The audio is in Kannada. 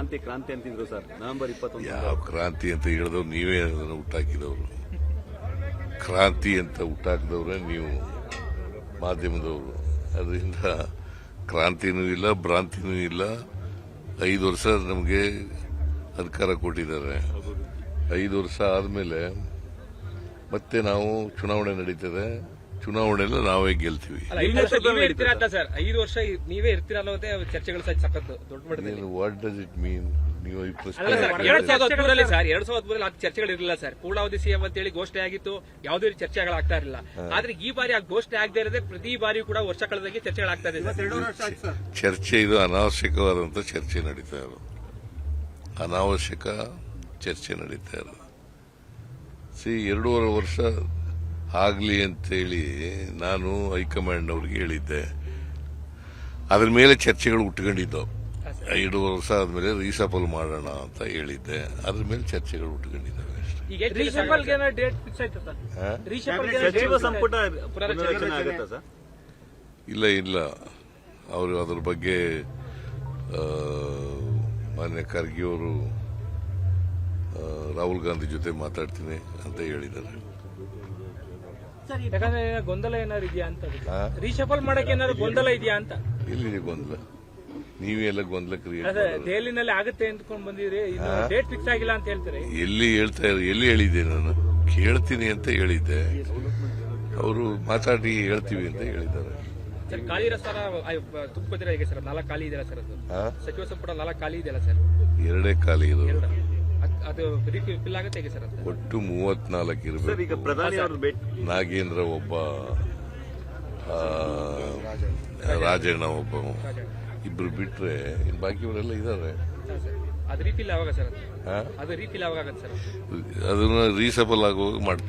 ಕ್ರಾಂತಿ ಕ್ರಾಂತಿ ಅಂತಿದ್ರು ಸರ್. ನವೆಂಬರ್ ಇಪ್ಪತ್ತೊಂದು ಯಾವ ಕ್ರಾಂತಿ ಅಂತ ಹೇಳಿದವ್ರು ನೀವೇ ಅದನ್ನು ಹುಟ್ಟಾಕಿದವರು ಕ್ರಾಂತಿ ಅಂತ ಹುಟ್ಟಾಕಿದವ್ರೆ ನೀವು ಮಾಧ್ಯಮದವರು. ಅದರಿಂದ ಕ್ರಾಂತಿನೂ ಇಲ್ಲ ಭ್ರಾಂತಿನೂ ಇಲ್ಲ. ಐದು ವರ್ಷ ನಮಗೆ ಅಧಿಕಾರ ಕೊಟ್ಟಿದ್ದಾರೆ. ಐದು ವರ್ಷ ಆದಮೇಲೆ ಮತ್ತೆ ನಾವು ಚುನಾವಣೆ ನಡೀತದೆ. ಚುನಾವಣೆಯಲ್ಲಿ ನಾವೇ ಗೆಲ್ತೀವಿ. ಅಲ್ಲ, ಐದು ವರ್ಷ ಇರ್ತೀರಾ ಅಂತ ಸರ್. ಐದು ವರ್ಷ ನೀವೇ ಇರ್ತೀರಾ ಚರ್ಚೆಗಳು ಸಹ ಸಖತ್ ದೊಡ್ಡ ಮಟ್ಟದಲ್ಲಿ. ವಾಟ್ ಡಸ್ ಇಟ್ ಮೀನ್ ನೀವು ಈ ಪ್ರಶ್ನೆ ಎರಡ್ ಸಾವಿರದ ಸರ್ ಎರಡ್ ಸಾವಿರದ ಹದಿಮೂರಲ್ಲಿ ಅದು ಚರ್ಚೆಗಳು ಇರಲಿಲ್ಲ ಸರ್. ಪೂರ್ಣಾವಧಿ ಸಿಎಂ ಅಂತ ಹೇಳಿ ಘೋಷಣೆ ಆಗಿತ್ತು ಯಾವುದೇ ರೀತಿ ಚರ್ಚೆಗಳಾಗ್ತಾ ಇರಲಿಲ್ಲ. ಆದ್ರೆ ಈ ಬಾರಿ ಆ ಘೋಷಣೆ ಆಗದೆ ಇರದೆ ಪ್ರತಿ ಬಾರಿ ಕೂಡ ವರ್ಷ ಕಳೆದಂಗೆ ಚರ್ಚೆಗಳಾಗ್ತಾ ಇದೆ ಸರ್. ಚರ್ಚೆ ಇದು ಅನಾವಶ್ಯಕವಾದಂತ ಚರ್ಚೆ ನಡೀತಾ ಇರೋದು. ಅನಾವಶ್ಯಕ ಚರ್ಚೆ ನಡೀತಾ ಇರೋದು. ಸಿ ಎರಡೂವರೆ ವರ್ಷ ಆಗಲಿ ಅಂತೇಳಿ ನಾನು ಹೈಕಮಾಂಡ್ ಅವ್ರಿಗೆ ಹೇಳಿದ್ದೆ. ಅದ್ರ ಮೇಲೆ ಚರ್ಚೆಗಳು ಉಟ್ಕೊಂಡಿದ್ದವು. ಎರಡು ವರ್ಷ ಆದ್ಮೇಲೆ ರೀಸಫಲ್ ಮಾಡೋಣ ಅಂತ ಹೇಳಿದ್ದೆ. ಅದ್ರ ಮೇಲೆ ಚರ್ಚೆಗಳು ಉಟ್ಕೊಂಡಿದ್ದಾವೆ ಇಲ್ಲ ಇಲ್ಲ. ಅವರು ಅದ್ರ ಬಗ್ಗೆ ಮಾನ್ಯ ಖರ್ಗೆ ಅವರು ರಾಹುಲ್ ಗಾಂಧಿ ಜೊತೆ ಮಾತಾಡ್ತೀನಿ ಅಂತ ಹೇಳಿದ್ದಾರೆ. ಯಾಕಂದ್ರೆ ಗೊಂದಲ ಏನಾದ್ರು ಇದೆಯಾ ಅಂತ? ರೀಶಫಲ್ ಮಾಡಕ್ಕೆ ಏನಾದ್ರು ಗೊಂದಲ ಇದೆಯಾ ಅಂತ. ಎಲ್ಲಿದೆ ಗೊಂದಲ. ನೀವೆಲ್ಲ ಎಲ್ಲ ಗೊಂದಲ ಕ್ರಿಯೇಟ್ ಅದೇ ದೆಹಲಿನಲ್ಲಿ ಆಗುತ್ತೆ ಅಂದ್ಕೊಂಡ್ ಬಂದಿದ್ರಿ ಡೇಟ್ ಫಿಕ್ಸ್ ಆಗಿಲ್ಲ ಅಂತ ಹೇಳ್ತಾರೆ. ಎಲ್ಲಿ ಹೇಳ್ತಾ ಇರೋ ಎಲ್ಲಿ ಹೇಳಿದ್ದೆ ನಾನು? ಕೇಳ್ತೀನಿ ಅಂತ ಹೇಳಿದ್ದೆ. ಅವರು ಮಾತಾಡಿ ಹೇಳ್ತೀವಿ ಅಂತ ಹೇಳಿದ್ದಾರೆ. ಸರ್ ಖಾಲಿ ಇರೋ ಸ್ಥಾನ ತುಂಬಿದ್ರೆ ಹೇಗೆ ಸರ್? ನಾಲ್ಕು ಖಾಲಿ ಇದೆಯಲ್ಲ ಸರ್ ಅದು? ಸಚಿವ ಸಂಪುಟ ನಾಲ್ಕು ಖಾಲಿ ಇದೆಯಲ್ಲ ಸರ್? ಎರಡೇ ಖಾಲಿ ಇರೋದು. ಅದ್- ಅದು ಫಿಲ್ ಆಗುತ್ತೆ ಹೇಗೆ ಸರ್ ಅಂತ? ಒಟ್ಟು ಮೂವತ್ನಾಲ್ಕು ಸರ್ ಈಗ ಇರಬೇಕು ಪ್ರಧಾನಿ ಅವರು ಭೇಟಿ ನಾಗೇಂದ್ರ ಒಬ್ಬ ಆ, ರಾಜಣ್ಣ ಒಬ್ಬ ಇಬ್ರು ಬಿಟ್ರೆ ಇನ್ ಬಾಕಿಯವರೆಲ್ಲ ಇದ್ದಾರೆ ಹಾ, ಸರ್. ಅದು ರೀಫಿಲ್ ಯಾವಾಗ ಸರ್ ಅದು? ಅದು ರೀಫಿಲ್ ಯಾವಾಗ ಆಗತ್ತೆ ಸರ್ ಅದನ್ನ ರೀಸಬಲ್ ಆಗುವಾಗ ಮಾಡ್ತೀವಿ.